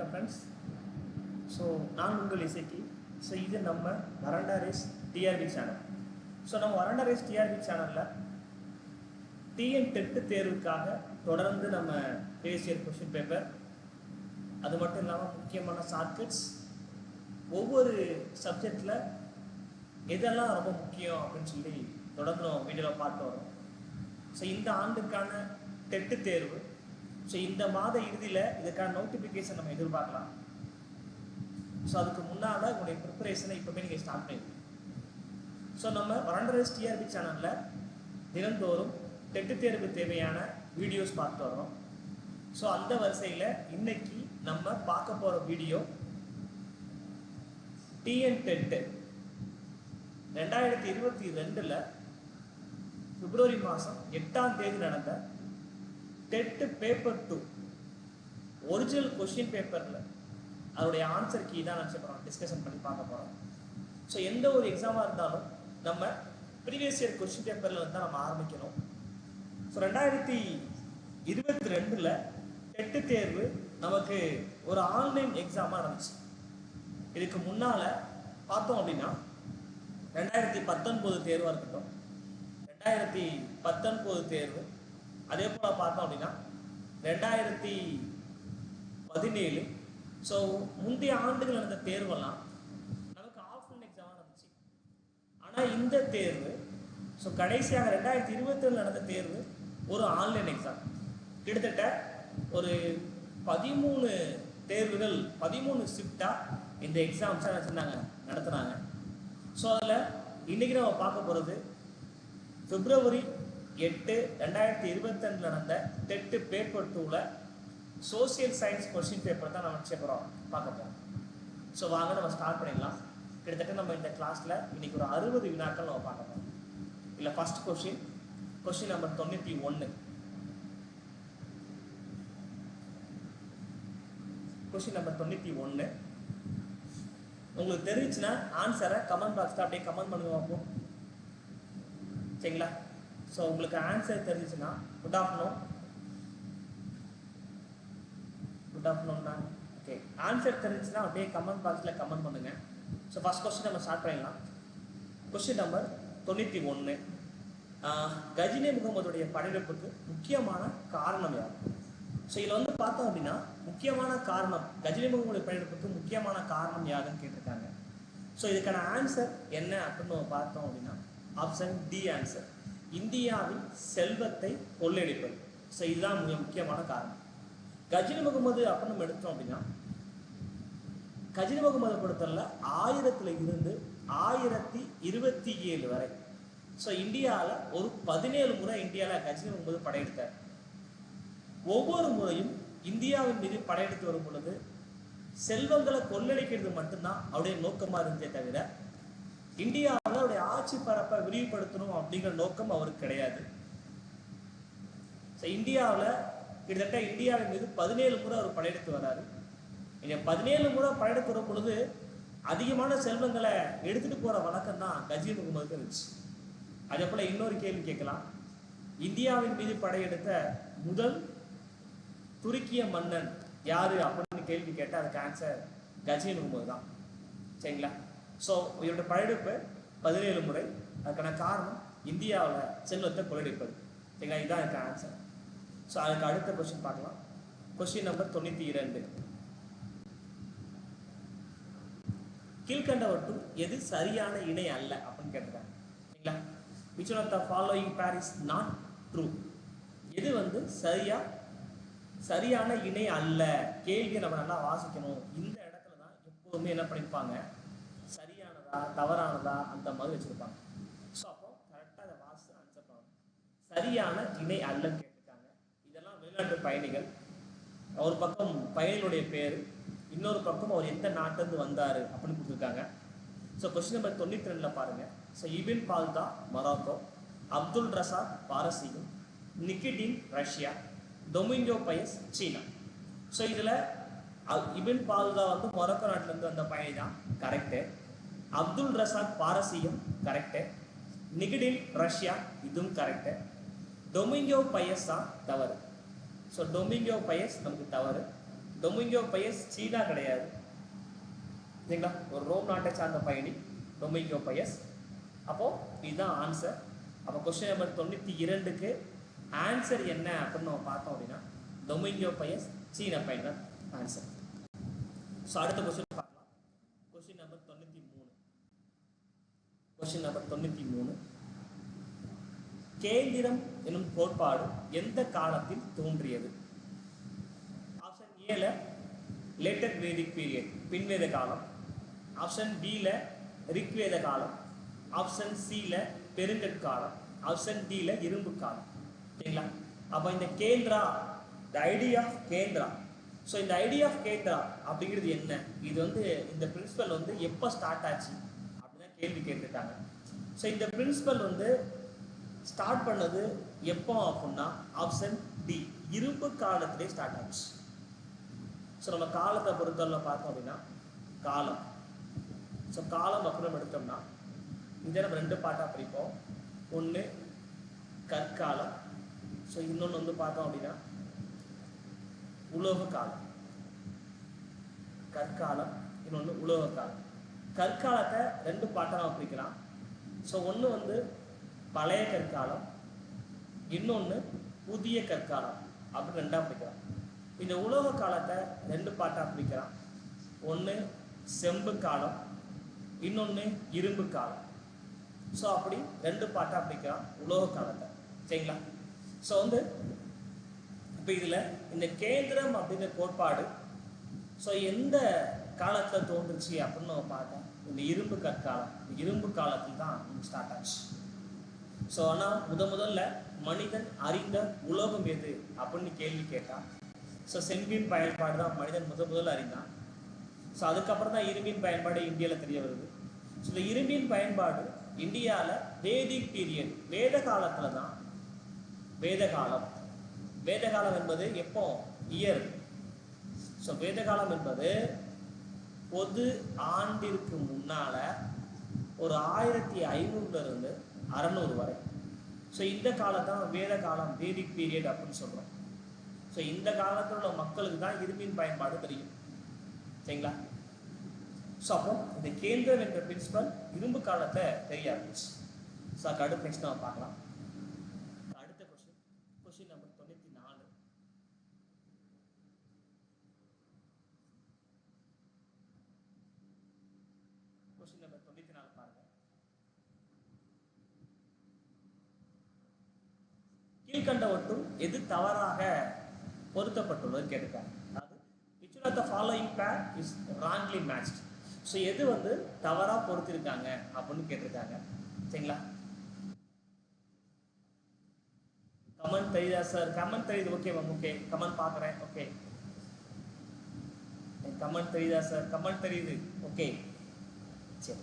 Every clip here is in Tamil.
வணக்கம் ஃப்ரெண்ட்ஸ் ஸோ நான் உங்கள் இசைக்கு ஸோ இது நம்ம veranda race TRP channel so நம்ம வரண்டா ரேஸ் டிஆர்பி சேனலில் டிஎன் டெட்டு தேர்வுக்காக தொடர்ந்து நம்ம பேசிய கொஷின் பேப்பர் அது மட்டும் இல்லாமல் முக்கியமான சார்க்கெட்ஸ் ஒவ்வொரு சப்ஜெக்டில் எதெல்லாம் ரொம்ப முக்கியம் அப்படின்னு சொல்லி தொடர்ந்து நம்ம வீடியோவில் பார்த்து வரோம் ஸோ இந்த ஆண்டுக்கான டெட்டு தேர்வு ஸோ இந்த மாத இறுதியில் இதுக்கான நோட்டிஃபிகேஷன் நம்ம எதிர்பார்க்கலாம். ஸோ அதுக்கு முன்னால் உங்களுடைய ப்ரிப்பரேஷனை இப்போவே நீங்கள் ஸ்டார்ட் பண்ணிடுங்க ஸோ நம்ம வரண்டரஸ் டிஆர்பி சேனலில் தினந்தோறும் டெட்டு தேர்வு தேவையான வீடியோஸ் பார்த்து வரோம் ஸோ அந்த வரிசையில் இன்னைக்கு நம்ம பார்க்க போகிற வீடியோ டிஎன் டெட்டு ரெண்டாயிரத்தி இருபத்தி ரெண்டில் பிப்ரவரி மாதம் எட்டாம் தேதி நடந்த TET paper two original question பேப்பரில் அதோடைய ஆன்சர் கீ தான் நினச்சி போகிறோம் டிஸ்கஷன் பண்ணி பார்க்க போகிறோம் ஸோ எந்த ஒரு எக்ஸாமாக இருந்தாலும் நம்ம ப்ரீவியஸ் இயர் கொஷின் பேப்பரில் வந்து நம்ம ஆரம்பிக்கணும். ஸோ ரெண்டாயிரத்தி இருபத்தி ரெண்டில் டெட்டு தேர்வு நமக்கு ஒரு ஆன்லைன் எக்ஸாமாக இருந்துச்சு. இதுக்கு முன்னால் பார்த்தோம் அப்படின்னா ரெண்டாயிரத்தி பத்தொன்பது தேர்வாக இருக்கட்டும். ரெண்டாயிரத்தி பத்தொன்பது தேர்வு அதே போல் பார்த்தோம் அப்படின்னா ரெண்டாயிரத்தி பதினேழு. ஸோ முந்தைய ஆண்டுகள் நடந்த தேர்வெல்லாம் நமக்கு ஆஃப்லைன் எக்ஸாம் இருந்துச்சு ஆனால் இந்த தேர்வு ஸோ கடைசியாக ரெண்டாயிரத்தி இருபத்தேழு நடந்த தேர்வு ஒரு ஆன்லைன் எக்ஸாம் கிட்டத்தட்ட ஒரு பதிமூணு தேர்வுகள் பதிமூணு ஷிஃப்டாக இந்த எக்ஸாம்ஸாக வச்சுருந்தாங்க நடத்துனாங்க. ஸோ அதில் இன்றைக்கி நம்ம பார்க்க போகிறது பிப்ரவரி எட்டு ரெண்டாயிரத்தி இருபத்தஞ்சில் நடந்த டெட்டு பேப்பர் டூவில் சோசியல் சயின்ஸ் கொஸ்டின் பேப்பர் தான் நம்ம சேர்க்குறோம் பார்க்க போகிறோம் ஸோ வாங்க நம்ம ஸ்டார்ட் பண்ணிடலாம். கிட்டத்தட்ட நம்ம இந்த கிளாஸில் இன்றைக்கி ஒரு அறுபது வினாக்கள் நம்ம பார்க்க போகிறோம் இல்லை ஃபஸ்ட் கொஷின் கொஷின் நம்பர் தொண்ணூற்றி ஒன்று கொஷின் நம்பர் தொண்ணூற்றி ஒன்று உங்களுக்கு தெரிஞ்சுன்னா ஆன்சரை கமெண்ட் பாக்ஸில் அப்படியே கமெண்ட் பண்ணுங்க பார்ப்போம். சரிங்களா? ஸோ உங்களுக்கு ஆன்சர் தெரிஞ்சுச்சுன்னா குட் ஆஃப்டர்நூன் குட் ஆஃப்டர்நூன் தான் ஓகே ஆன்சர் தெரிஞ்சுன்னா அப்படியே கமெண்ட் பாக்ஸில் கமெண்ட் பண்ணுங்கள் ஸோ ஃபஸ்ட் கொஸ்டின் நம்ம ஸ்டார்ட் பண்ணிடலாம். கொஸ்டின் நம்பர் தொண்ணூற்றி ஒன்று கஜினி முகமதுடைய படையெடுப்புக்கு முக்கியமான காரணம் யார்? ஸோ இதில் வந்து பார்த்தோம் அப்படின்னா முக்கியமான காரணம் கஜினி முகமதுடைய படையெடுப்புக்கு முக்கியமான காரணம் யாருன்னு கேட்டிருக்காங்க. ஸோ இதுக்கான ஆன்சர் என்ன அப்படின்னு பார்த்தோம் அப்படின்னா ஆப்ஷன் டி ஆன்சர் இந்தியாவின் செல்வத்தை கொள்ளையடிப்பது. ஸோ இதுதான் மிக முக்கியமான காரணம். கஜினி முகமது அப்படின்னு நம்ம எடுத்தோம் அப்படின்னா கஜினி முகமது பொறுத்தவரை ஆயிரத்துல இருந்து ஆயிரத்தி இருபத்தி ஏழு வரை. ஸோ இந்தியாவில் ஒரு பதினேழு முறை இந்தியாவில் கஜினி முகமது படையெடுத்தார். ஒவ்வொரு முறையும் இந்தியாவின் மீது படையெடுத்து வரும் பொழுது செல்வங்களை கொள்ளடிக்கிறது மட்டும்தான் அவருடைய நோக்கமாக இருந்தே தவிர இந்தியாவில் அவருடைய ஆட்சி பரப்பை விரிவுபடுத்தணும் அப்படிங்கிற நோக்கம் அவருக்கு கிடையாது. ஸோ இந்தியாவில் கிட்டத்தட்ட இந்தியாவின் மீது பதினேழு முறை அவர் படையெடுத்து வராரு இங்கே பதினேழு முறை படையெடுத்து வரும் பொழுது அதிகமான செல்வங்களை எடுத்துட்டு போற வழக்கம் தான் கஜி முகமதுக்கு இருந்துச்சு. அதே போல இன்னொரு கேள்வி கேட்கலாம். இந்தியாவின் மீது படையெடுத்த முதல் துருக்கிய மன்னன் யாரு அப்படின்னு கேள்வி கேட்டால் அதுக்கு ஆன்சர் கஜி முகமது தான். சரிங்களா? ஸோ இவருடைய படையெடுப்பு பதினேழு முறை. அதுக்கான காரணம் இந்தியாவில் செல்வத்தை கொள்ளடிப்பது சரிங்களா? இதுதான் எனக்கு ஆன்சர் ஸோ அதுக்கு அடுத்த கொஸ்டின் பார்க்கலாம். கொஸ்டின் நம்பர் தொண்ணூற்றி இரண்டு. கீழ்கண்டவற்றும் எது சரியான இணை அல்ல அப்படின்னு கேட்டிருக்காங்க. சரிங்களா? Which one of the following pair is not true எது வந்து சரியா சரியான இணை அல்ல? கேள்வியை நம்ம நல்லா வாசிக்கணும். இந்த இடத்துல தான் எப்போதுமே என்ன பண்ணியிருப்பாங்க சரியானதா தவறானதா அந்த மாதிரி வச்சுருப்பாங்க. ஸோ அப்போ கரெக்டாக அதை வாசித்து ஆன்சர் பண்ணணும் சரியான இணை அல்லன்னு கேட்டிருக்காங்க. இதெல்லாம் வெளிநாட்டு பயணிகள். ஒரு பக்கம் பயணிகளுடைய பேர் இன்னொரு பக்கம் அவர் எந்த நாட்டிலேருந்து வந்தார் அப்படின்னு கொடுத்துருக்காங்க. ஸோ கொஸ்டின் நம்பர் தொண்ணூற்றி ரெண்டில் பாருங்கள் so ibn Battuta Morocco Abdul Raza பாரசீகம் Nikitin Russia Domingo Paes சீனா. ஸோ இதில் இபின் பால்தா வந்து மொரக்கோ நாட்டிலேருந்து வந்த பயணி தான் கரெக்டு அப்துல் ரசாக் பாரசியம் கரெக்டு நிகிடின் ரஷ்யா இதுவும் கரெக்டு டொமிங்கோ பயஸ் தான் தவறு. ஸோ டொமிங்கோ பயஸ் நமக்கு தவறு. டொமிங்கோ பயஸ் சீனா கிடையாது. சரிங்களா? ஒரு ரோம் நாட்டை சார்ந்த பயணி டொமிங்கோ பயஸ். அப்போது இதுதான் ஆன்சர் அப்போ கொஸ்டின் நம்பர் தொண்ணூற்றி இரண்டுக்கு ஆன்சர் என்ன அப்படின்னு நம்ம பார்த்தோம் அப்படின்னா டொமிங்கோ பயஸ் சீன பயணி தான் ஆன்சர் ஸோ அடுத்த கொஸ்டின் பார்க்கலாம். கொஸ்டின் நம்பர் கொஸ்டின் நம்பர் தொண்ணூற்றி மூணு. கேந்திரம் எனும் கோட்பாடு எந்த காலத்தில் தோன்றியது? ஆப்ஷன் ஏல லேட்டர் வேதிக் பீரியட் பின்வேத காலம். ஆப்ஷன் பில ரிக்வேத காலம். ஆப்ஷன் சியில் பெருங்கற்காலம். ஆப்ஷன் டியில் இரும்பு காலம் சரிங்களா? அப்போ இந்த Kendra the idea of Kendra. So இந்த ஐடியா ஆஃப் கேந்திரா அப்படிங்கிறது என்ன? இது வந்து இந்த பிரின்சிபல் வந்து எப்போ ஸ்டார்ட் ஆச்சு? கேள்வி கேட்டிருக்காங்க ஸோ இந்த பிரின்சிபல் வந்து ஸ்டார்ட் பண்ணது எப்போ அப்படின்னா ஆப்ஷன் டி இரும்பு காலத்திலே ஸ்டார்ட் ஆச்சு. ஸோ நம்ம காலத்தை பொறுத்தவரை பார்த்தோம் அப்படின்னா காலம். ஸோ காலம் அப்புறம் எடுத்தோம்னா இதை நம்ம ரெண்டு பாட்டாக பிரிப்போம். ஒன்று கற்காலம். ஸோ இன்னொன்று வந்து பார்த்தோம் அப்படின்னா உலோக காலம் கற்காலம். இன்னொன்று உலோக காலம் கற்காலத்தை ரெண்டு பாட்டாக நம்ம பிரிக்கலாம். ஸோ ஒன்று வந்து பழைய கற்காலம் இன்னொன்று புதிய கற்காலம் அப்படின்னு ரெண்டாக பிரிக்கலாம். இந்த உலோக காலத்தை ரெண்டு பாட்டாக பிரிக்கலாம். ஒன்று செம்பு காலம் இன்னொன்று இரும்பு காலம். ஸோ அப்படி ரெண்டு பாட்டாக பிரிக்கலாம் உலோக காலத்தை. சரிங்களா? ஸோ வந்து இப்போ இதில் இந்த கேந்திரம் அப்படிங்கிற கோட்பாடு ஸோ எந்த காலத்தில் தோன்றுச்சு அப்படின்னு நம்ம பார்த்தோம். இந்த இரும்பு கற்காலம். இந்த இரும்பு காலத்தில் தான் ஸ்டார்ட் ஆச்சு. ஸோ ஆனால் முத முதல்ல மனிதன் அறிந்த உலோகம் எது அப்படின்னு கேள்வி கேட்டான். ஸோ செம்பின் பயன்பாடு தான் மனிதன் முத முதல்ல அறிந்தான். ஸோ அதுக்கப்புறம் தான் இரும்பின் பயன்பாடு இந்தியாவில் தெரிய வருது. ஸோ இந்த இரும்பின் பயன்பாடு இந்தியாவில் வேதிக் பீரியட் வேத காலத்தில் தான். வேத காலம். வேத காலம் என்பது எப்போ? இயர் ஸோ வேத காலம் என்பது பொது ஆண்டிற்கு முன்னால ஒரு ஆயிரத்தி ஐநூறுல இருந்து அறநூறு வரை. ஸோ இந்த காலத்தான் வேத காலம் வேதிக் பீரியட் அப்படின்னு சொல்கிறோம் ஸோ இந்த காலத்தில் உள்ள மக்களுக்கு தான் இரும்பின் பயன்பாடு தெரியும். சரிங்களா? ஸோ அப்போ இந்த கேந்திரம் என்ற பிரின்சிபல் இரும்பு காலத்தை தெரிய ஆரம்பிச்சு ஸோ அதுக்கு அடுத்த நெக்ஸ்ட் நம்ம பார்க்கலாம். அடுத்த கொஸ்டின் கொஸ்டின் நம்பர் தொண்ணூற்றி நாலு. கொஸ்டின் நம்பர் தொண்ணூற்றி நாலு பாருங்க. கீழ்கண்டவற்றும் எது தவறாக பொருத்தப்பட்டுள்ளது கேட்டிருக்காங்க. அதாவது which one the following pair is wrongly match so எது வந்து தவறா பொருத்திருக்காங்க அப்படின்னு கேட்டிருக்காங்க. சரிங்களா? கமெண்ட் தெரியுதா சார் கமெண்ட் தெரியுது ஓகே மேம் ஓகே கமெண்ட் பார்க்குறேன் ஓகே கமெண்ட் தெரியுதா சார் கமெண்ட் தெரியுது ஓகே சரி.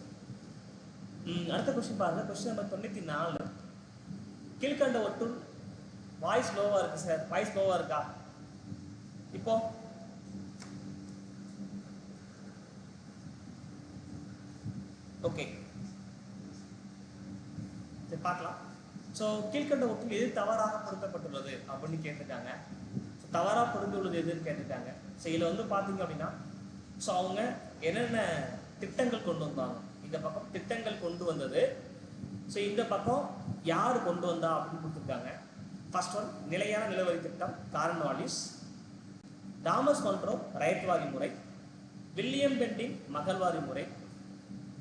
அடுத்த கொஸ்டின் பாருங்க. கொஸ்டின் நம்பர் தொண்ணூற்றி நாலு கீழ்கண்ட ஒட்டுள் வாய்ஸ் லோவா இருக்கு சார் வாய்ஸ் லோவா இருக்கா? இப்போ. ஓகே சரி பார்க்கலாம். ஸோ கீழ்கண்ட ஒட்டு எது தவறாக பொருத்தப்பட்டுள்ளது அப்படின்னு கேட்டிருக்காங்க. ஸோ தவறாக பொருந்துள்ளது எதுன்னு கேட்டிருக்காங்க. ஸோ இதில் வந்து பார்த்தீங்க அப்படின்னா ஸோ அவங்க என்னென்ன திட்டங்கள் கொண்டு வந்தாங்க இந்த பக்கம் திட்டங்கள் கொண்டு வந்தது. ஸோ இந்த பக்கம் யார் கொண்டு வந்தா அப்படின்னு கொடுத்துருக்காங்க. ஃபர்ஸ்ட் ஒன் நிலையான நிலவரி திட்டம் கார்ன்வாலிஸ் தாமஸ் மன்ட்ரோ ரைட்வாரி முறை. வில்லியம் பெண்டிங் மகள்வாரி முறை.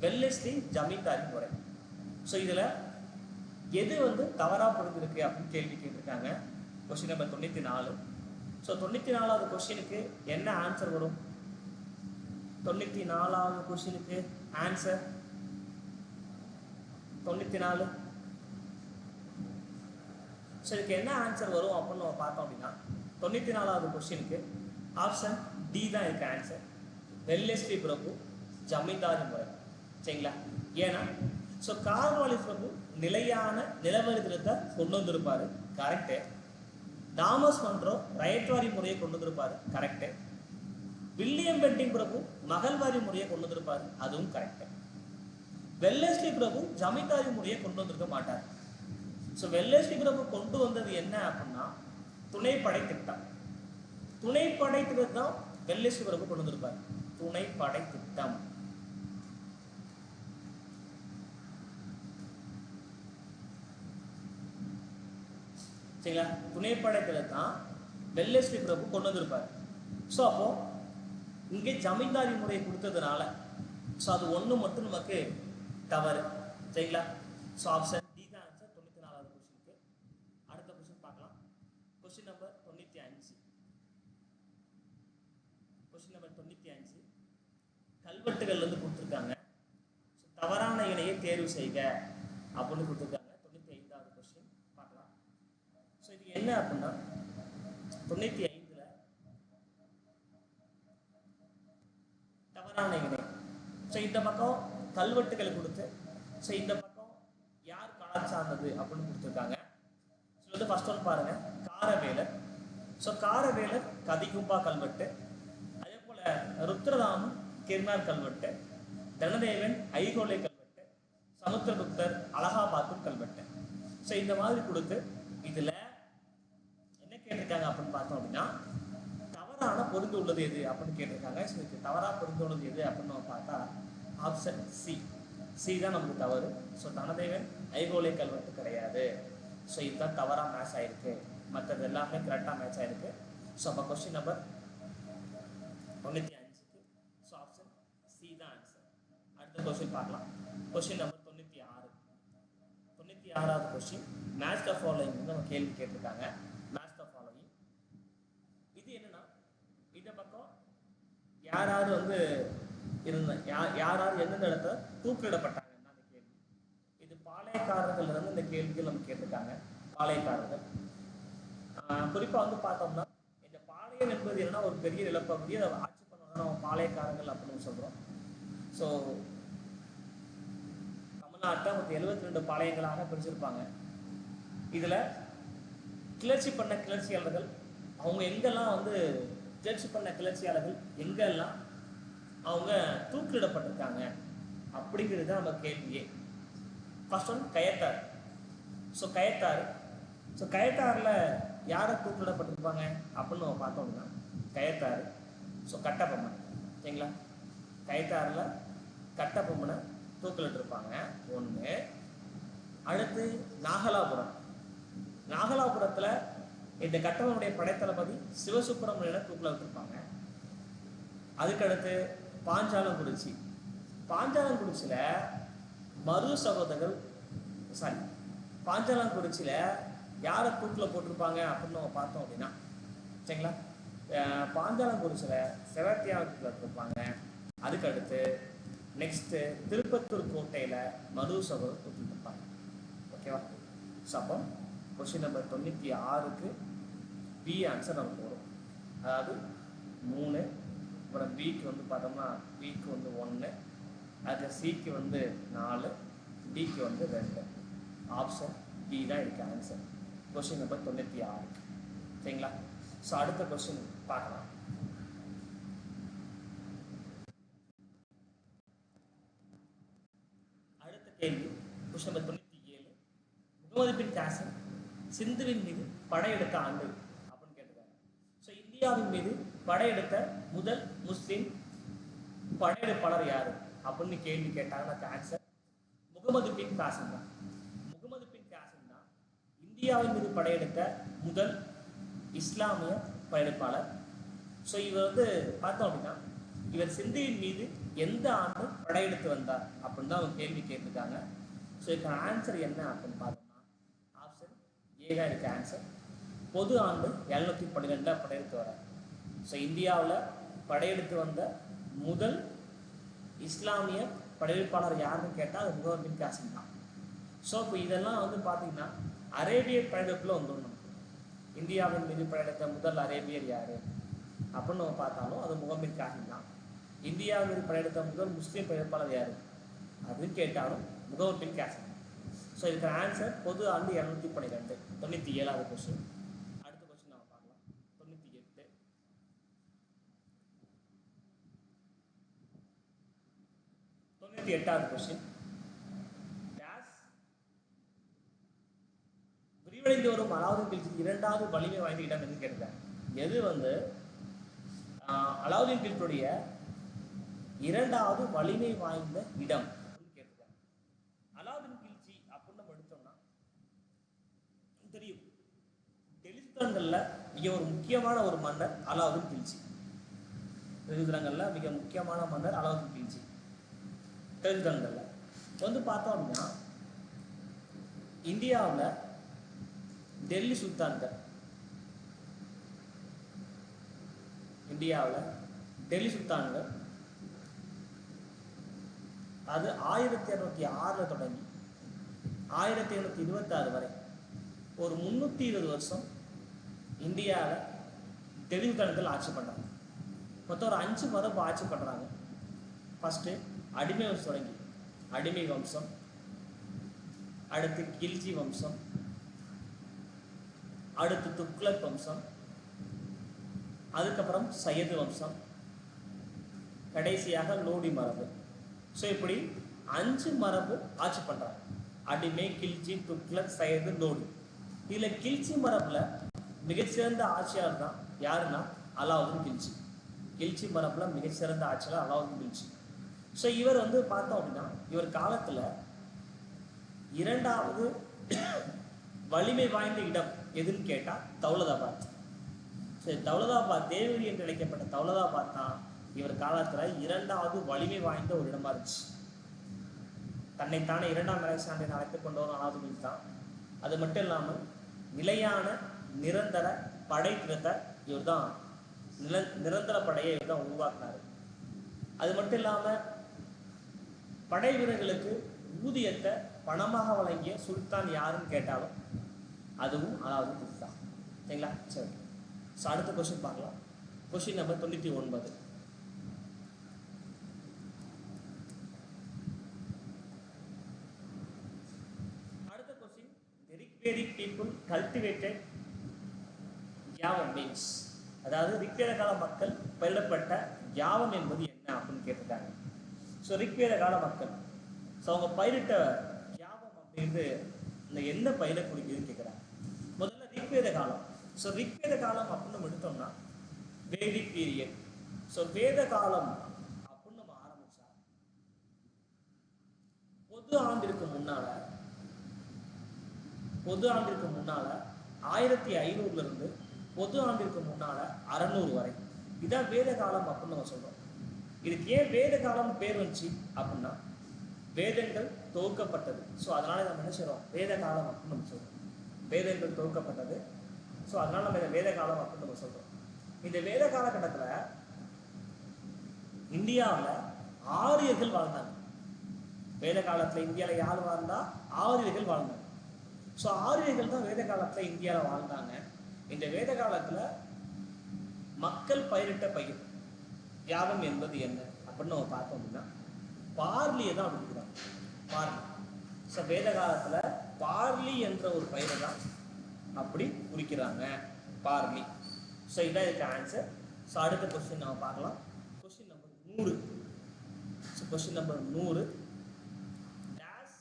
வெல்லஸ்லி ஜமீன்தாரி முறை. ஸோ இதில் எது வந்து தவறாக பொருந்திருக்கு அப்படின்னு கேள்வி கேட்டிருக்காங்க. கொஸ்டின் நம்பர் தொண்ணூற்றி நாலு. ஸோ தொண்ணூற்றி நாலாவது கொஸ்டினுக்கு என்ன ஆன்சர் வரும்? தொண்ணூற்றி நாலாவது கொஸ்டினுக்கு ஆன்சர் தொண்ணூற்றி நாலு ஸோ இதுக்கு என்ன ஆன்சர் வரும் அப்படின்னு நம்ம பார்த்தோம் அப்படின்னா தொண்ணூற்றி நாலாவது கொஸ்டினுக்கு ஆப்ஷன் டி தான் இருக்கு ஆன்சர் வெல்லஸ்லி பிரபு ஜமீன்தாரி முறை. சரிங்களா? ஏன்னா ஸோ கார்வாலி பிரபு நிலையான நிலவரி கொண்டு வந்திருப்பாரு. கரெக்டு தாமஸ் மன்றோ ரயட்வாரி முறையை கொண்டு வந்திருப்பாரு. கரெக்டு வில்லியம் பெண்டிங் பிரபு மகள்வாரி முறையை கொண்டு வந்திருப்பாரு. அதுவும் கரெக்ட் வெல்லஸ்லி பிரபு ஜமீன்தாரி முறையை கொண்டு வந்திருக்க மாட்டார். ஸோ வெல்லஸ்லி பிரபு கொண்டு வந்தது என்ன அப்படின்னா துணைப்படை திட்டம். துணைப்படை திட்டம் தான் பிரபு கொண்டு வந்திருப்பார். துணை திட்டம். சரிங்களா? துணைப்படை திட்டம் தான் பிரபு கொண்டு வந்திருப்பார். ஸோ அப்போ இங்கே ஜமீன்தாரி முறை கொடுத்ததுனால ஸோ அது ஒன்று மட்டும் நமக்கு தவறு. சரிங்களா? ஸோ ஆப்ஷன் டி தான் ஆன்சர் தொண்ணூற்றி நாலாவது கொஸ்டினுக்கு அடுத்த கொஸ்டின் பார்க்கலாம். கொஸ்டின் நம்பர் தொண்ணூற்றி அஞ்சு. கொஸ்டின் நம்பர் தொண்ணூற்றி அஞ்சு. கல்வெட்டுகள் வந்து கொடுத்துருக்காங்க. ஸோ தவறான இணையை தேர்வு செய்க அப்படின்னு கொடுத்துருக்காங்க. தொண்ணூற்றி ஐந்தாவது கொஸ்டின் பார்க்கலாம். ஸோ இது என்ன அப்படின்னா தொண்ணூற்றி தவறான இணை ஸோ இந்த பக்கம் கல்வெட்டுகள் கொடுத்து ஸோ இந்த பக்கம் யார் கலாச்சார்ந்தது அப்படின்னு கொடுத்துருக்காங்க. ஸோ வந்து ஃபர்ஸ்ட் ஒன் பாருங்க. காரவேலர். ஸோ காரவேலர் கதிகும்பா கல்வெட்டு. அதே போல ருத்ரதாமன் கிர்னார் கல்வெட்டு. தனதேவன் ஐகோலை கல்வெட்டு. சமுத்திரகுப்தர் அலகாபாத்தும் கல்வெட்டு. ஸோ இந்த மாதிரி கொடுத்து இதில் என்ன கேட்டிருக்காங்க அப்படின்னு பார்த்தோம் அப்படின்னா தவறான பொருந்து உள்ளது எது அப்படின்னு கேட்டிருக்காங்க. ஸோ இதுக்கு தவறாக புரிந்துள்ளது எது அப்படின்னு நம்ம பார்த்தா ஆப்ஷன் சி சி தான் நமக்கு தவறு. ஸோ தனதேவன் ஐகோலை கல்வெட்டு கிடையாது. ஸோ இதுதான் தவறாக மேட்ச் ஆயிருக்கு. மற்றது எல்லாமே கரெக்டாக மேட்ச் ஆயிருக்கு. ஸோ அப்போ கொஸ்டின் நம்பர் தொண்ணூற்றி அஞ்சுக்கு ஸோ ஆப்ஷன் சி தான் ஆன்சர் அடுத்த கொஸ்டின் பார்க்கலாம். கொஸ்டின் நம்பர் தொண்ணூற்றி ஆறு. தொண்ணூற்றி ஆறாவது கொஸ்டின் மேட்ச் த ஃபாலோயிங் வந்து நம்ம கேள்வி கேட்டிருக்காங்க மேட்ச் த ஃபாலோயிங் இது என்னன்னா இந்த பக்கம் யாராவது வந்து இருந்த யாராவது எந்தெந்த இடத்துல தூக்கிடப்பட்டாங்கன்னா அந்த கேள்வி. இது பாளையக்காரர்கள் இருந்து இந்த கேள்விகள் நம்ம கேட்டிருக்காங்க. பாளையக்காரர்கள். குறிப்பாக குறிப்பா வந்து பார்த்தோம்னா இந்த பாளையம் என்பது என்னன்னா ஒரு பெரிய நிலப்பகுதி. அதை ஆட்சி பண்ணவங்க நம்ம பாளையக்காரர்கள் அப்படின்னு சொல்றோம். ஸோ தமிழ்நாட்டை மொத்தம் எழுபத்தி ரெண்டு பாளையங்களாக பிரிச்சிருப்பாங்க. இதுல கிளர்ச்சி பண்ண கிளர்ச்சியாளர்கள் அவங்க எங்கெல்லாம் வந்து ஜட்ஜ் பண்ண கிளர்ச்சியாளர்கள் எங்கெல்லாம் அவங்க தூக்கிலிடப்பட்டிருக்காங்க அப்படிங்கிறது தான் நம்ம கேள்வியே. First one Kayathar so Kayathar so கயத்தாரில் யாரை தூக்கிலிடப்பட்டிருப்பாங்க அப்படின்னு நம்ம பார்த்தோம்னா கயத்தார் ஸோ கட்டபொம்மன் சரிங்களா? கயத்தாரில் கட்டபொம்மனை தூக்கிலிட்டிருப்பாங்க. ஒன்று அடுத்து நாகலாபுரம். நாகலாபுரத்தில் இந்த கட்டவனுடைய படைத்தளபதி சிவசுப்பிரமணியனை தூக்கில் விட்டுருப்பாங்க அதுக்கடுத்து பாஞ்சாலங்குறிச்சி. பாஞ்சாலங்குறிச்சியில் மரு சகோதரர்கள் சாரி பாஞ்சாலங்குறிச்சியில் யாரை தூக்கில் போட்டிருப்பாங்க அப்படின்னு நம்ம பார்த்தோம் அப்படின்னா சரிங்களா? பாஞ்சாலங்குறிச்சியில் செவத்தியாவுக்கு சிவத்தியாவை அதுக்கடுத்து நெக்ஸ்ட்டு திருப்பத்தூர் கோட்டையில் மரு சகோதரர் தூக்கிட்டு இருப்பாங்க ஓகேவா? ஸோ அப்போ கொஸ்டின் நம்பர் தொண்ணூற்றி ஆறுக்கு பி ஆன்சர் நமக்கு வரும் அதாவது மூணு அப்புறம் பிக்கு வந்து பார்த்தோம்னா பிக்கு வந்து ஒன்று அது சிக்கு வந்து நாலு டிக்கு வந்து ரெண்டு. ஆப்ஷன் டி தான் இருக்கு ஆன்சர் கொஸ்டின் நம்பர் தொண்ணூற்றி ஆறு சரிங்களா? ஸோ அடுத்த கொஸ்டின் பார்க்கலாம். அடுத்த கேள்வி. கொஸ்டின் நம்பர் தொண்ணூற்றி ஏழு முகமது பின் காசன் சிந்துவின் மீது படையெடுத்த ஆண்டு அப்படின்னு கேட்டிருக்காங்க. ஸோ இந்தியாவின் மீது படையெடுத்த முதல் முஸ்லிம் படையெடுப்பாளர் யாரு அப்படின்னு கேள்வி கேட்டாங்கன்னா ஆன்சர் முகமது பின் காசிம் தான். முகமது பின் காசிம் தான் இந்தியாவின் மீது படையெடுத்த முதல் இஸ்லாமிய படையெடுப்பாளர். ஸோ இவர் வந்து பார்த்தோம் அப்படின்னா இவர் சிந்தியின் மீது எந்த ஆண்டு படையெடுத்து வந்தார் அப்படின்னு தான் அவங்க கேள்வி கேட்டிருக்காங்க. ஸோ இதுக்கான ஆன்சர் என்ன அப்படின்னு பார்த்தோம் ஏ தான் இருக்குது ஆன்சர் பொது ஆண்டு எழுநூத்தி பன்னிரெண்டில் படையெடுத்து வரார் ஸோ இந்தியாவில் படையெடுத்து வந்த முதல் இஸ்லாமிய படையெடுப்பாளர் யாருன்னு கேட்டால் அது முகமது பின் காசிம் தான். ஸோ இப்போ இதெல்லாம் வந்து பார்த்தீங்கன்னா அரேபிய படையெடுப்பில் வந்துடணும். இந்தியாவின் மீது படையெடுத்த முதல் அரேபியர் யார்? அப்படின்னு நம்ம பார்த்தாலும் அது முகமது காசிம் தான். இந்தியாவின் மீது படையெடுத்த முதல் முஸ்லீம் படையெடுப்பாளர் யார்? அப்படின்னு கேட்டாலும் முகமது பின் காசிம் ஸோ இதுக்கு ஆன்சர் பொது ஆண்டு இரநூத்தி பன்னிரெண்டு. தொண்ணூற்றி ஏழாவது கொஸ்டின் அடுத்த கொஸ்டின் நம்ம பார்க்கலாம். தொண்ணூற்றி எட்டு. தொண்ணூற்றி எட்டாவது கொஸ்டின் டேஸ் விரிவடைந்து வரும் அலாவுதீன் கில்ஜியின் இரண்டாவது வலிமை வாய்ந்த இடம் என்று கேட்டிருக்காங்க. எது வந்து? அலாவுதீன் கில்ஜியுடைய இரண்டாவது வலிமை வாய்ந்த இடம் அப்படின்னு கேட்டிருக்காங்க அலாவுதீன் கில்ஜி அப்படின்னு நம்ம எடுத்தோம்னா தெரியும் டெல்லி சுல்தான்கள்ல மிக ஒரு முக்கியமான ஒரு மன்னர் அலாவுதீன் கில்ஜி டெல்லி மிக முக்கியமான மன்னர் அலாவுதீன் கில்ஜி டெல்லி வந்து பார்த்தோம் அப்படின்னா இந்தியாவில் டெல்லி சுல்தான்கள் இந்தியாவில் டெல்லி சுல்தான்கள் அது ஆயிரத்தி இரநூத்தி ஆறில் தொடங்கி ஆயிரத்தி எழுநூத்தி இருபத்தாறு வரை ஒரு முந்நூற்றி இருபது வருஷம் இந்தியாவில் டெல்லி ஆட்சி பண்ணுறாங்க மொத்தம் ஒரு அஞ்சு மரபு ஆட்சி பண்ணுறாங்க ஃபஸ்ட்டு அடிமை வம்சம் தொடங்கி. அடிமை வம்சம். அடுத்து கில்ஜி வம்சம். அடுத்து துக்ளக் வம்சம். அதுக்கப்புறம் சையது வம்சம். கடைசியாக லோடி மரபு. ஸோ இப்படி அஞ்சு மரபு ஆட்சி பண்ணுறாங்க அடிமை கில்ஜி துக்ளக் சையது லோடி. இதில் கில்ஜி மரபுல மிகச்சிறந்த ஆட்சியார் தான் யாருன்னா அலாவுதீன் கில்ஜி கில்ஜி மரபுல மிகச்சிறந்த ஆட்சியாளர் அலாவுதீன் கில்ஜி ஸோ இவர் வந்து பார்த்தோம் அப்படின்னா இவர் காலத்துல இரண்டாவது வலிமை வாய்ந்த இடம் எதுன்னு கேட்டா தௌலதாபாத். சரி தௌலதாபாத் தேவரி என்று அழைக்கப்பட்ட தௌலதாபாத் தான் இவர் காலத்துல இரண்டாவது வலிமை வாய்ந்த ஒரு இடமா இருந்துச்சு. தன்னைத்தானே இரண்டாம் அலெக்சாண்டர் அழைத்து கொண்டு வரும் அலாவுதீன் தான். அது மட்டும் இல்லாமல் நிலையான நிரந்தர படை இவர் தான் நில நிரந்தர படையை இவர் தான் உருவாக்குனாரு. அது மட்டும் இல்லாமல் படை வீரர்களுக்கு ஊதியத்தை பணமாக வழங்கிய சுல்தான் யாருன்னு கேட்டாலும் அதுவும் அதாவது கில்ஜி சரிங்களா? சரி. ஸோ அடுத்த கொஸ்டின் பார்க்கலாம். கொஸ்டின் நம்பர் தொண்ணூற்றி ஒன்பது. அடுத்த கொஸ்டின் the Rigvedic people யாவம் மீன்ஸ் அதாவது ரிக்வேத கால மக்கள் பயிரிடப்பட்ட யாவம் என்பது என்ன அப்படின்னு கேட்டிருக்காங்க. ஸோ ரிக்வேத கால மக்கள். ஸோ அவங்க பயிரிட்ட யாவம் அப்படின்றது இந்த எந்த பயிரை குறிக்குதுன்னு கேட்குறாங்க. முதல்ல ரிக்வேத காலம் ஸோ ரிக்வேத காலம் அப்படின்னு நம்ம எடுத்தோம்னா வேதிக் பீரியட். ஸோ வேத காலம் அப்படின்னு நம்ம ஆரம்பிச்சா பொது ஆண்டிற்கு முன்னால பொது ஆண்டிற்கு முன்னால ஆயிரத்தி ஐநூறுல இருந்து பொது ஆண்டிற்கு முன்னால அறநூறு வரை. இதான் வேத காலம் அப்படின்னு நம்ம சொல்றோம். இதுக்கு ஏன் வேத காலம் பேர் வந்துச்சு அப்படின்னா வேதங்கள் துவக்கப்பட்டது ஸோ அதனால நம்ம என்ன செய்றோம்? வேத காலம் அப்படின்னு நம்ம சொல்றோம். வேதங்கள் துவக்கப்பட்டது ஸோ அதனால நம்ம இதை வேத காலம் அப்படின்னு நம்ம சொல்றோம். இந்த வேத காலகட்டத்தில் இந்தியாவில் ஆரியர்கள் வாழ்ந்தாங்க. வேத காலத்தில் இந்தியாவில் யார் வாழ்ந்தா? ஆரியர்கள் வாழ்ந்தாங்க. ஸோ ஆரியர்கள் தான் வேத காலத்தில் இந்தியாவில் வாழ்ந்தாங்க. இந்த வேத காலத்துல மக்கள் பயிரிட்ட பயிர் யாகம் என்பது என்ன அப்படின்னு நம்ம பார்த்தோம் அப்படின்னா பார்லியை தான் அப்படிங்கிறாங்க பார்லி. ஸோ வேத காலத்துல பார்லி என்ற ஒரு பயிரை தான் அப்படி குறிக்கிறாங்க. பார்லி. ஸோ இதான் இதுக்கு ஆன்சர் ஸோ அடுத்த கொஸ்டின் நம்ம பார்க்கலாம். கொஸ்டின் நம்பர் நூறு. ஸோ கொஸ்டின் நம்பர் நூறு. டேஸ்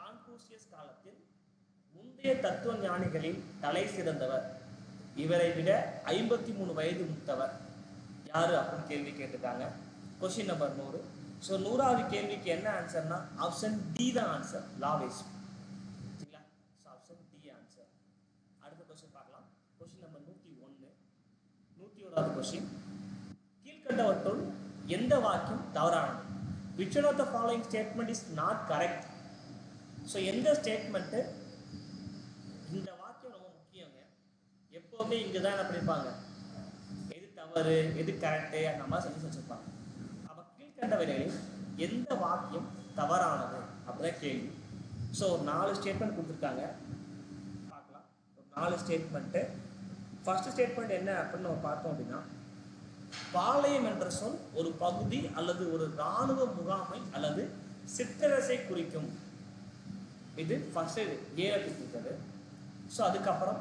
கான்ஃபூசியஸ் காலத்தில் முந்தைய தத்துவ ஞானிகளில் தலை சிறந்தவர் இவரை விட ஐம்பத்தி மூணு வயது மூத்தவர். யாரு அப்படின்னு கேள்வி கேட்டிருக்காங்க. கொஸ்டின் நம்பர் நூறு. ஸோ நூறாவது கேள்விக்கு என்ன ஆன்சர்னா ஆப்ஷன் டி தான் ஆன்சர் லாவேஸ் சரிங்களா? ஸோ ஆப்ஷன் டி ஆன்சர் அடுத்த கொஸ்டின் பார்க்கலாம். கொஸ்டின் நம்பர் நூற்றி ஒன்று நூற்றி ஓராவது கொஸ்டின் கீழ்கண்டவற்றுள் எந்த வாக்கியம் தவறானது? Which one of the following statement is not correct so எந்த ஸ்டேட்மெண்ட்டு இந்த வாக்கியம் ரொம்ப முக்கியங்க எப்போவுமே இங்கே தான் என்ன பண்ணியிருப்பாங்க எது தவறு எது கரெக்டு அந்த மாதிரி சொல்லி வச்சிருப்பாங்க அப்போ கீழ்கண்டவர்களில் எந்த வாக்கியம் தவறானது? அப்படிதான் கேள்வி. ஸோ ஒரு நாலு ஸ்டேட்மெண்ட் கொடுத்துருக்காங்க. பார்க்கலாம். ஒரு நாலு ஸ்டேட்மெண்ட்டு ஃபர்ஸ்ட் ஸ்டேட்மெண்ட் என்ன அப்படின்னு நம்ம பார்த்தோம் அப்படின்னா பாளையம் என்ற சொல் ஒரு பகுதி அல்லது ஒரு இராணுவ முகாமை அல்லது சிற்றரசை குறிக்கும். இது ஃபர்ஸ்ட் ஏல கொடுத்தது. ஸோ அதுக்கப்புறம்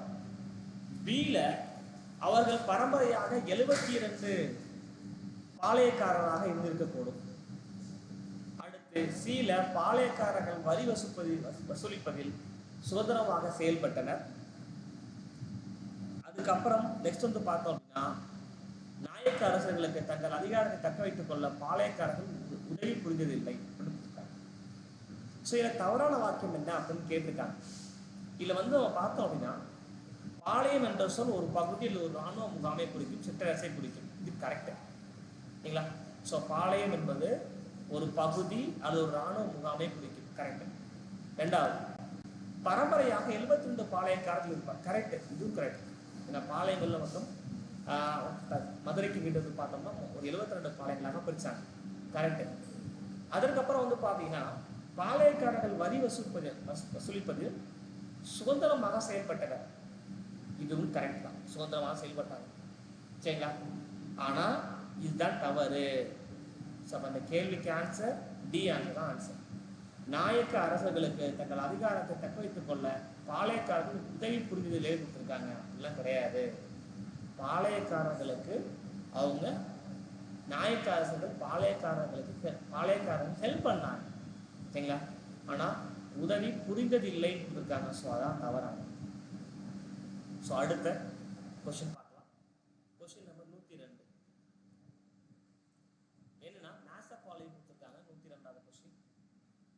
பியில் அவர்கள் பரம்பரையாக எழுபத்தி இரண்டு பாளையக்காரராக இருந்திருக்கக்கூடும். அடுத்து சீல பாளையக்காரர்கள் வரி வசூப்பதில் வசூலிப்பதில் சுதந்திரமாக செயல்பட்டனர். அதுக்கப்புறம் நெக்ஸ்ட் வந்து பார்த்தோம் அப்படின்னா நாயக்க அரசர்களுக்கு தங்கள் அதிகாரத்தை தக்க வைத்துக் கொள்ள பாளையக்காரர்கள் உ- உதவி புரிந்ததில்லை ஸோ இதில் தவறான வாக்கியம் என்ன அப்படின்னு கேட்டிருக்காங்க. இதில் வந்து நம்ம பார்த்தோம் அப்படின்னா பாளையம் என்ற சொல் ஒரு பகுதியில் ஒரு ராணுவ முகாமை குறிக்கும் சிற்றரசை குறிக்கும். இது கரெக்டு சரிங்களா ஸோ பாளையம் என்பது ஒரு பகுதி அது ஒரு ராணுவ முகாமை குறிக்கும். கரெக்ட் ரெண்டாவது பரம்பரையாக 72 ரெண்டு பாளையக்காரர்கள் இருப்பார் கரெக்ட் இதுவும் கரெக்ட் ஏன்னா பாளையங்களில் மட்டும் மதுரைக்கு வீட்டு பார்த்தோம்னா ஒரு 72 ரெண்டு பாளையங்களாக பிரித்தாங்க கரெக்ட் அதற்கப்புறம் வந்து பார்த்தீங்கன்னா பாளையக்காரர்கள் வரி வசூலிப்பது வசூ- வசூலிப்பது சுதந்திரமாக செயல்பட்டனர். இதுவும் கரெக்ட் தான். சுதந்திரமாக செயல்பட்டாங்க. சரிங்களா? ஆனால் இதுதான் தவறு. ஸோ அந்த கேள்விக்கு ஆன்சர் டி ஆன்சர் தான் ஆன்சர் நாயக்க அரசர்களுக்கு தங்கள் அதிகாரத்தை தக்க வைத்துக் கொள்ள பாளையக்காரர்கள் உதவி புரிந்துதலே கொடுத்துருக்காங்க. அப்படிலாம் கிடையாது. பாளையக்காரர்களுக்கு அவங்க நாயக்க அரசர்கள் பாளையக்காரர்களுக்கு பாளையக்காரன் பாளையக்காரர்கள் ஹெல்ப் பண்ணாங்க. சரிங்களா? ஆனால் உதவி புரிந்ததில்லை கொடுத்துருக்காங்க ஸோ அதான் தவறானது. ஸோ அடுத்த கொஸ்டின் பார்க்கலாம். கொஸ்டின் நம்பர் நூற்றி ரெண்டு என்னன்னா மேத்ஸ் ஆஃப் ஆலையும் கொடுத்துருக்காங்க. நூற்றி ரெண்டாவது கொஸ்டின்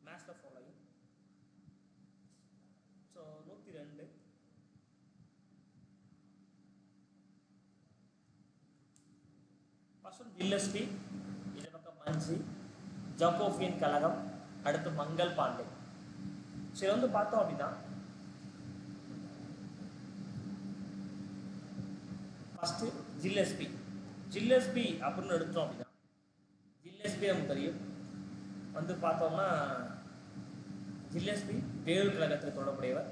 மேத்ஸ் ஆஃப் ஆலையும் ஸோ நூற்றி ரெண்டு ஃபர்ஸ்ட் ஜில்லஸ்பி இந்த பக்கம் மஞ்சி ஜக்கோஃபியன் கழகம் அடுத்து மங்கள் பாண்டே. சரி வந்து பார்த்தோம் அப்படின்னா ஃபஸ்ட்டு ஜில்லஸ்பி ஜில்லஸ்பி அப்படின்னு எடுத்தோம் அப்படின்னா ஜில்லஸ்பி நமக்கு தெரியும். வந்து பார்த்தோம்னா ஜில்லஸ்பி வேல் கழகத்தில் தொடர்புடையவர்.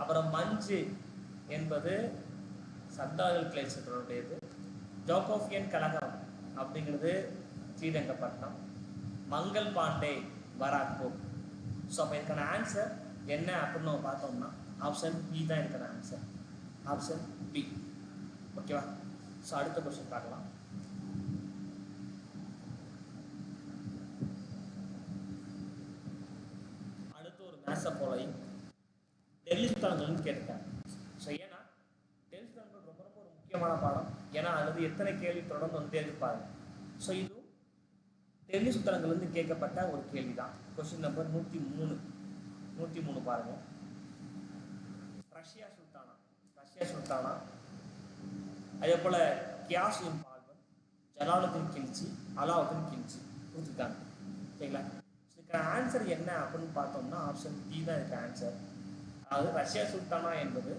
அப்புறம் மஞ்சு என்பது சர்தார்கள் கிளேஸ் தொடர்புடையது. ஜோகோஃபியன் கழகம் அப்படிங்கிறது ஸ்ரீரங்கப்பட்டினம். மங்கள் பாண்டே வராக்பூர். ஸோ அப்போ இதுக்கான ஆன்சர் என்ன அப்படின்னு நம்ம பார்த்தோம்னா ஆப்ஷன் பி தான் இதுக்கான ஆன்சர் ஆப்ஷன் பி ஓகேவா ஸோ அடுத்த கொஸ்டின் பார்க்கலாம். அடுத்து ஒரு மேட்சை போலையும் டெல்லி சுல்தான்கள்னு கேட்டிருக்காங்க ஸோ ஏன்னா டெல்லி சுல்தான்கள் ரொம்ப ரொம்ப ஒரு முக்கியமான பாடம். ஏன்னா அது எத்தனை கேள்வி தொடர்ந்து வந்துட்டே இருப்பாங்க ஸோ இதுவும் டெல்லி சுல்தான்கள் கேட்கப்பட்ட ஒரு கேள்வி தான் கொஸ்டின் நம்பர் நூற்றி மூணு. நூற்றி மூணு பாருங்க. ரஷ்யா சுல்தானா? ரஷ்யா சுல்தானா? அதே போல கியாசியும் பால்வன் ஜலாலுதீன் கில்ச்சி அலாவுதீன் கில்ச்சி கொடுத்துருக்காங்க. சரிங்களா? இதுக்கு ஆன்சர் என்ன அப்படின்னு பார்த்தோம்னா ஆப்ஷன் டி தான் இதுக்கு ஆன்சர் அதாவது ரஷ்யா சுல்தானா என்பது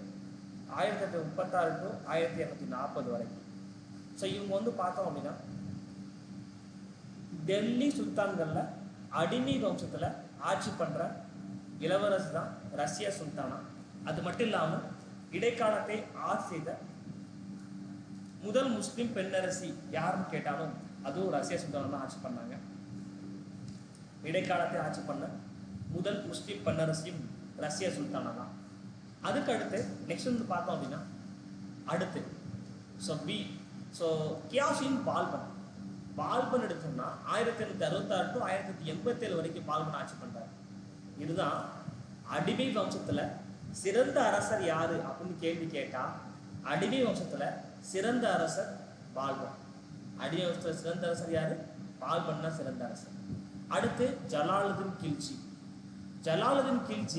ஆயிரத்தி எட்நூத்தி முப்பத்தாறு டு ஆயிரத்தி இரநூத்தி நாற்பது வரைக்கும். ஸோ இவங்க வந்து பார்த்தோம் அப்படின்னா டெல்லி சுல்தான்கள்ல அடிமை வம்சத்துல ஆட்சி பண்ற இளவரசு தான் ரஷ்யா சுல்தானா. அது மட்டும் இல்லாமல் இடைக்காலத்தை ஆட்சி செய்த முதல் முஸ்லிம் பெண்ணரசி யாருன்னு கேட்டாலும் அதுவும் ரஷ்ய சுல்தானா தான் ஆட்சி பண்ணாங்க. இடைக்காலத்தை ஆட்சி பண்ண முதல் முஸ்லிம் பெண்ணரசியும் ரஷ்ய சுல்தானா தான். அதுக்கு அடுத்து நெக்ஸ்ட் வந்து பார்த்தோம் அப்படின்னா அடுத்து. ஸோ பி ஸோ கியாஷின் பால்பன். பால்பன் எடுத்தோம்னா ஆயிரத்தி எண்ணூற்றி அறுபத்தாறு டு ஆயிரத்தி எண்ணூத்தி எண்பத்தேழு வரைக்கும் பால்பன் ஆட்சி பண்ணுறாரு இதுதான் அடிமை வம்சத்தில் சிறந்த அரசர் யாரு அப்படின்னு கேள்வி கேட்டால் அடிமை வம்சத்தில் சிறந்த அரசர் பால்பன். அடிமை சிறந்த அரசர் யாரு? பால்பன் தான் சிறந்த அரசர். அடுத்து ஜலாலுதீன் கில்ஜி. ஜலாலுதீன் கில்ஜி